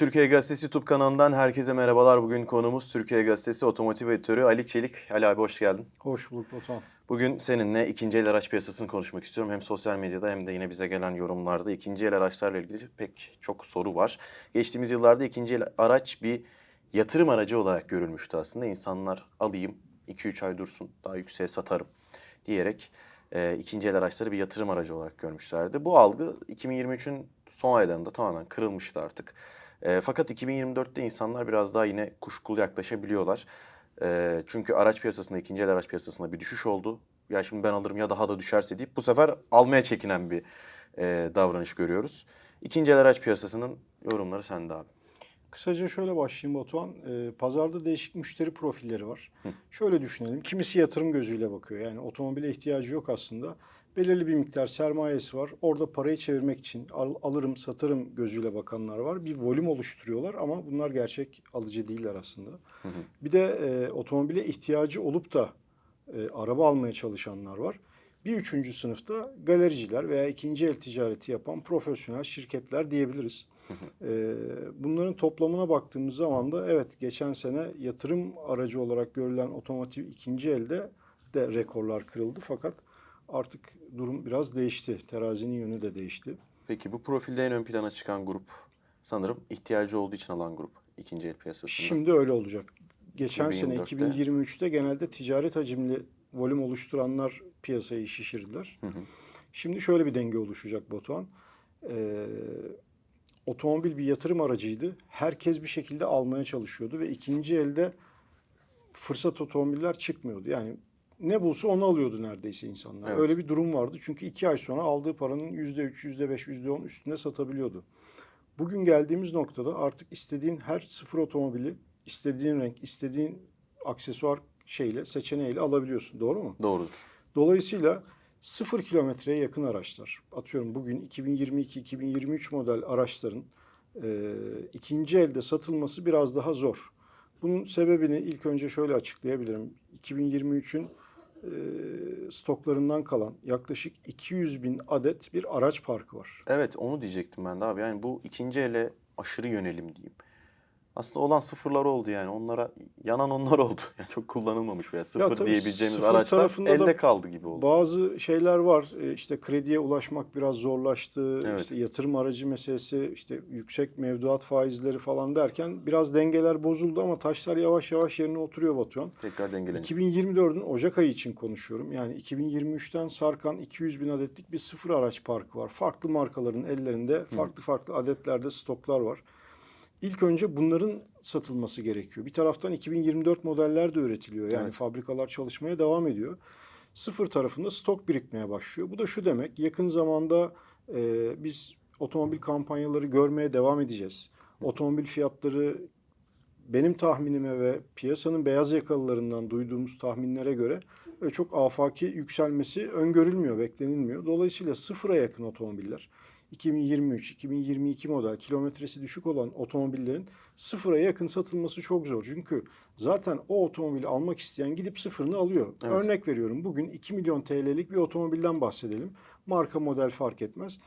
Türkiye Gazetesi YouTube kanalından herkese merhabalar. Bugün konuğumuz Türkiye Gazetesi otomotiv editörü Ali Çelik. Ali abi hoş geldin. Hoş bulduk Batuhan. Bugün seninle ikinci el araç piyasasını konuşmak istiyorum. Hem sosyal medyada hem de yine bize gelen yorumlarda ikinci el araçlarla ilgili pek çok soru var. Geçtiğimiz yıllarda ikinci el araç bir yatırım aracı olarak görülmüştü aslında. İnsanlar alayım, 2-3 ay dursun, daha yükseğe satarım diyerek e, ikinci el araçları bir yatırım aracı olarak görmüşlerdi. Bu algı 2023'ün son aylarında tamamen kırılmıştı artık. E, fakat 2024'te insanlar biraz daha yine kuşkulu yaklaşabiliyorlar. E, çünkü araç piyasasında, ikinci el araç piyasasında bir düşüş oldu. Ya şimdi ben alırım ya daha da düşerse deyip bu sefer almaya çekinen bir e, davranış görüyoruz. İkinci el araç piyasasının yorumları sende abi. Kısaca şöyle başlayayım Batuhan. Ee, pazarda değişik müşteri profilleri var. Şöyle düşünelim. Kimisi yatırım gözüyle bakıyor. Yani otomobile ihtiyacı yok aslında. Belirli bir miktar sermayesi var. Orada parayı çevirmek için al- alırım, satarım gözüyle bakanlar var. Bir volüm oluşturuyorlar ama bunlar gerçek alıcı değiller aslında. Bir de e, otomobile ihtiyacı olup da e, araba almaya çalışanlar var. Bir üçüncü sınıfta galericiler veya ikinci el ticareti yapan profesyonel şirketler diyebiliriz. Ee, bunların toplamına baktığımız zaman da evet geçen sene yatırım aracı olarak görülen otomotiv ikinci elde de rekorlar kırıldı fakat artık durum biraz değişti. Terazinin yönü de değişti. Peki bu profilde en ön plana çıkan grup sanırım ihtiyacı olduğu için alan grup ikinci el piyasasında. Şimdi öyle olacak. Geçen sene 2024'te. 2023'te genelde ticaret hacimli volüm oluşturanlar piyasayı şişirdiler. Hı hı. Şimdi şöyle bir denge oluşacak Batuhan. Ee, otomobil bir yatırım aracıydı. Herkes bir şekilde almaya çalışıyordu ve ikinci elde fırsat otomobiller çıkmıyordu. Yani ne bulsa onu alıyordu neredeyse insanlar. Evet. Öyle bir durum vardı. Çünkü iki ay sonra aldığı paranın yüzde üç, yüzde beş, yüzde on üstünde satabiliyordu. Bugün geldiğimiz noktada artık istediğin her sıfır otomobili, istediğin renk, istediğin aksesuar şeyle, seçeneğiyle alabiliyorsun. Doğru mu? Doğrudur. Dolayısıyla sıfır kilometreye yakın araçlar, atıyorum bugün 2022-2023 model araçların e, ikinci elde satılması biraz daha zor. Bunun sebebini ilk önce şöyle açıklayabilirim. 2023'ün e, stoklarından kalan yaklaşık 200 bin adet bir araç parkı var. Evet onu diyecektim ben de abi. Yani bu ikinci ele aşırı yönelim diyeyim. Aslında olan sıfırlar oldu yani. Onlara yanan onlar oldu. Yani çok kullanılmamış veya sıfır tabii diyebileceğimiz sıfır araçlar elde kaldı gibi oldu. Bazı şeyler var. E, İşte krediye ulaşmak biraz zorlaştı. Evet. İşte yatırım aracı meselesi, işte yüksek mevduat faizleri falan derken biraz dengeler bozuldu ama taşlar yavaş yavaş yerine oturuyor Batuhan. Tekrar dengelenecek. 2024'ün Ocak ayı için konuşuyorum. Yani 2023'ten sarkan 200 bin adetlik bir sıfır araç parkı var. Farklı markaların ellerinde farklı farklı adetlerde stoklar var. İlk önce bunların satılması gerekiyor. Bir taraftan 2024 modeller de üretiliyor. Yani Evet. fabrikalar çalışmaya devam ediyor. Sıfır tarafında stok birikmeye başlıyor. Bu da şu demek, yakın zamanda e, biz otomobil kampanyaları görmeye devam edeceğiz. Otomobil fiyatları benim tahminime ve piyasanın beyaz yakalılarından duyduğumuz tahminlere göre öyle çok afaki yükselmesi öngörülmüyor, beklenilmiyor. Dolayısıyla sıfıra yakın otomobiller, 2023-2022 model kilometresi düşük olan otomobillerin sıfıra yakın satılması çok zor. Çünkü zaten o otomobili almak isteyen gidip sıfırını alıyor. Evet. Örnek veriyorum bugün 2 milyon TL'lik bir otomobilden bahsedelim. Marka model fark etmez.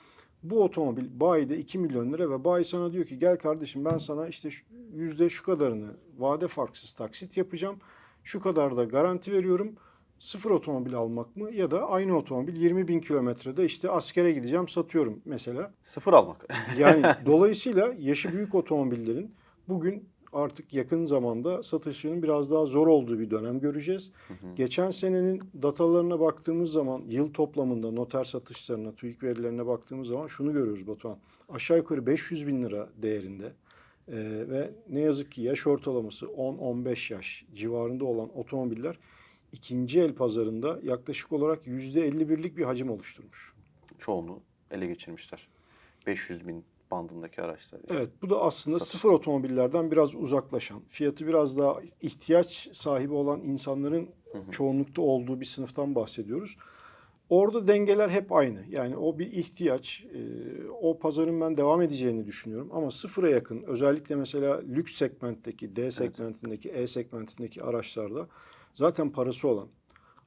Bu otomobil bayide 2 milyon lira ve bayi sana diyor ki gel kardeşim ben sana işte yüzde şu kadarını vade farksız taksit yapacağım. Şu kadar da garanti veriyorum. Sıfır otomobil almak mı ya da aynı otomobil 20 bin kilometrede işte askere gideceğim satıyorum mesela. Sıfır almak. Yani dolayısıyla yaşı büyük otomobillerin bugün artık yakın zamanda satışının biraz daha zor olduğu bir dönem göreceğiz. Geçen senenin datalarına baktığımız zaman yıl toplamında noter satışlarına, TÜİK verilerine baktığımız zaman şunu görüyoruz Batuhan. Aşağı yukarı 500 bin lira değerinde Ee, ve ne yazık ki yaş ortalaması 10-15 yaş civarında olan otomobiller ikinci el pazarında yaklaşık olarak %51'lik bir hacim oluşturmuş. Çoğunu ele geçirmişler. 500 bin bandındaki araçlar. yani. Evet bu da aslında Satış. sıfır otomobillerden biraz uzaklaşan, fiyatı biraz daha ihtiyaç sahibi olan insanların çoğunlukta olduğu bir sınıftan bahsediyoruz. Orada dengeler hep aynı. Yani o bir ihtiyaç. e, O pazarın ben devam edeceğini düşünüyorum. Ama sıfıra yakın özellikle mesela lüks segmentteki, D segmentindeki, E segmentindeki araçlarda zaten parası olan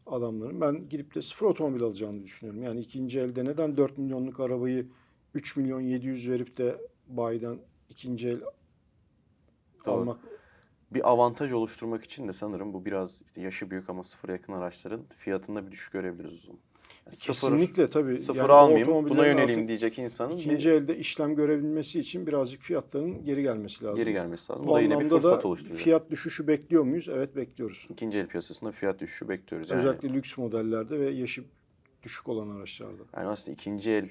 adamların ben gidip de sıfır otomobil alacağını düşünüyorum. Yani ikinci elde neden 4 milyonluk arabayı 3 milyon 700 verip de bayiden ikinci el Doğru. almak Bir avantaj oluşturmak için de sanırım bu biraz işte yaşı büyük ama sıfıra yakın araçların fiyatında bir düşüş görebiliriz o zaman. Sıfır, kesinlikle tabii. sıfır Yani almayayım, buna yöneleyim diyecek insanın İkinci bir elde işlem görebilmesi için birazcık fiyatların geri gelmesi lazım. geri gelmesi lazım. Bu Bu da yine bir fırsat da oluşturacak. Fiyat düşüşü bekliyor muyuz? Evet bekliyoruz. İkinci el piyasasında fiyat düşüşü bekliyoruz. Yani, Özellikle lüks modellerde ve yaşı düşük olan araçlarda. yani aslında ikinci el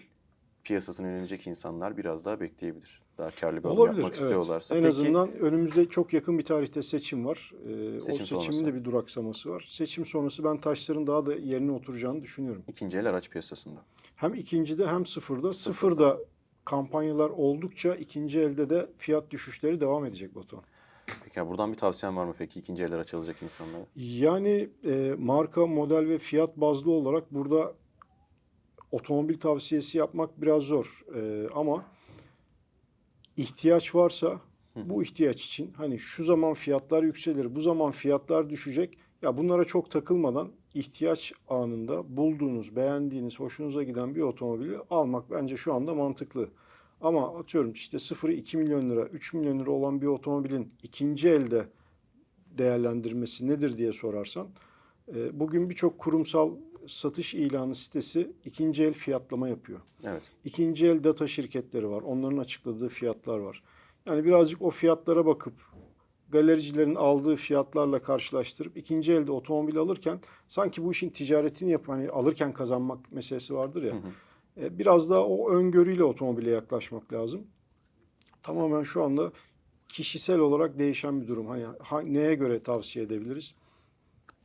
piyasasına yönelecek insanlar biraz daha bekleyebilir. Daha karlı bir Olabilir. yapmak evet. istiyorlarsa. En Peki, azından önümüzde çok yakın bir tarihte seçim var. Ee, Seçim o seçimin sonrası. de bir duraksaması var. Seçim sonrası ben taşların daha da yerine oturacağını düşünüyorum. ikinci el araç piyasasında. Hem ikincide hem sıfırda. Sıfırda kampanyalar oldukça ikinci elde de fiyat düşüşleri devam edecek Batuhan. Peki ya buradan bir tavsiyen var mı peki ikinci el araç alacak insanlara? Yani e, marka, model ve fiyat bazlı olarak burada otomobil tavsiyesi yapmak biraz zor. E, ama ihtiyaç varsa bu ihtiyaç için hani şu zaman fiyatlar yükselir, bu zaman fiyatlar düşecek. Ya bunlara çok takılmadan ihtiyaç anında bulduğunuz, beğendiğiniz, hoşunuza giden bir otomobili almak bence şu anda mantıklı. Ama atıyorum işte sıfırı 2 milyon lira, 3 milyon lira olan bir otomobilin ikinci elde değerlendirmesi nedir diye sorarsan e, bugün birçok kurumsal satış ilanı sitesi ikinci el fiyatlama yapıyor. Evet. İkinci el data şirketleri var. Onların açıkladığı fiyatlar var. Yani birazcık o fiyatlara bakıp galericilerin aldığı fiyatlarla karşılaştırıp ikinci elde otomobil alırken sanki bu işin ticaretini yap hani alırken kazanmak meselesi vardır ya. Hı hı. E, Biraz daha o öngörüyle otomobile yaklaşmak lazım. Tamamen şu anda kişisel olarak değişen bir durum. Hani ha- neye göre tavsiye edebiliriz?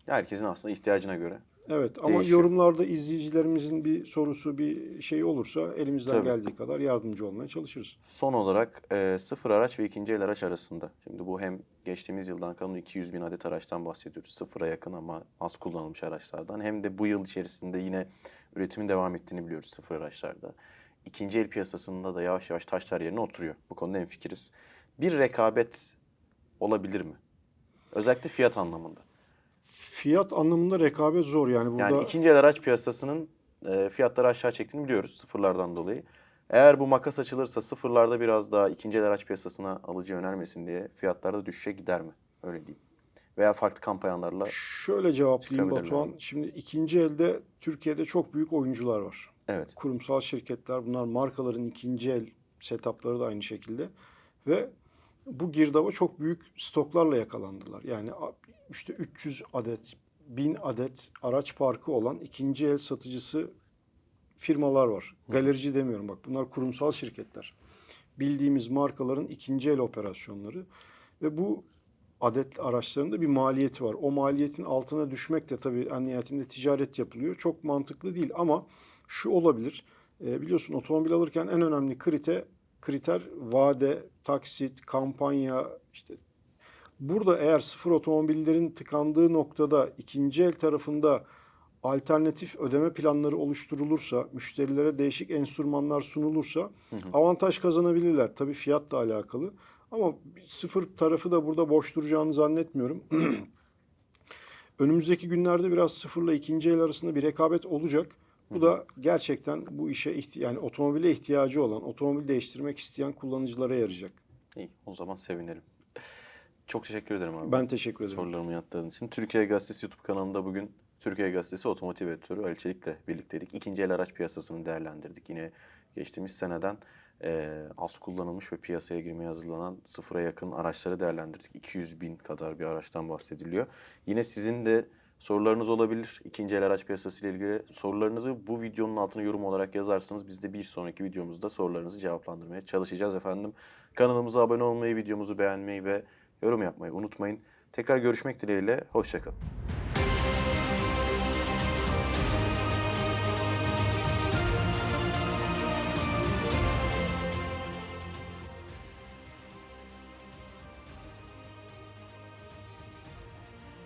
Herkesin aslında ihtiyacına göre. Evet ama Değişiyor. yorumlarda izleyicilerimizin bir sorusu, bir şey olursa elimizden Tabii. geldiği kadar yardımcı olmaya çalışırız. Son olarak e, sıfır araç ve ikinci el araç arasında. Şimdi bu hem geçtiğimiz yıldan kalan 200 bin adet araçtan bahsediyoruz. Sıfıra yakın ama az kullanılmış araçlardan. Hem de bu yıl içerisinde yine üretimin devam ettiğini biliyoruz sıfır araçlarda. İkinci el piyasasında da yavaş yavaş taşlar yerine oturuyor. Bu konuda hemfikiriz. Bir rekabet olabilir mi? Özellikle fiyat anlamında. Fiyat anlamında rekabet zor yani burada. Yani ikinci el araç piyasasının e, fiyatları aşağı çektiğini biliyoruz sıfırlardan dolayı. Eğer bu makas açılırsa sıfırlarda biraz daha ikinci el araç piyasasına alıcı önermesin diye fiyatlarda düşüşe gider mi? Öyle diyeyim. Veya farklı kampanyalarla Şöyle cevaplayayım Batuhan. Şimdi ikinci elde Türkiye'de çok büyük oyuncular var. evet. Kurumsal şirketler bunlar markaların ikinci el setupları da aynı şekilde. Ve bu girdaba çok büyük stoklarla yakalandılar. Yani işte 300 adet, 1000 adet araç parkı olan ikinci el satıcısı firmalar var. Galerici demiyorum bak bunlar kurumsal şirketler. Bildiğimiz markaların ikinci el operasyonları ve bu adet araçlarında bir maliyeti var. O maliyetin altına düşmek de tabii en nihayetinde ticaret yapılıyor. Çok mantıklı değil ama şu olabilir. E, biliyorsun otomobil alırken en önemli kriter kriter vade, taksit, kampanya işte Burada eğer sıfır otomobillerin tıkandığı noktada ikinci el tarafında alternatif ödeme planları oluşturulursa, müşterilere değişik enstrümanlar sunulursa avantaj kazanabilirler. Tabii fiyatla alakalı. Ama sıfır tarafı da burada boş duracağını zannetmiyorum. Önümüzdeki günlerde biraz sıfırla ikinci el arasında bir rekabet olacak. Bu da gerçekten bu işe ihti- yani otomobile ihtiyacı olan, otomobil değiştirmek isteyen kullanıcılara yarayacak. İyi o zaman sevinelim. Çok teşekkür ederim abi. Ben teşekkür ederim. Sorularımı yanıtladığın için. Türkiye Gazetesi YouTube kanalında bugün Türkiye Gazetesi otomotiv editörü Ali Çelik'le birlikteydik. İkinci el araç piyasasını değerlendirdik. Yine geçtiğimiz seneden eee, az kullanılmış ve piyasaya girmeye hazırlanan sıfıra yakın araçları değerlendirdik. 200 bin kadar bir araçtan bahsediliyor. Yine sizin de sorularınız olabilir. İkinci el araç piyasası ile ilgili sorularınızı bu videonun altına yorum olarak yazarsınız. Biz de bir sonraki videomuzda sorularınızı cevaplandırmaya çalışacağız efendim. Kanalımıza abone olmayı, videomuzu beğenmeyi ve yorum yapmayı unutmayın. Tekrar görüşmek dileğiyle. Hoşçakalın.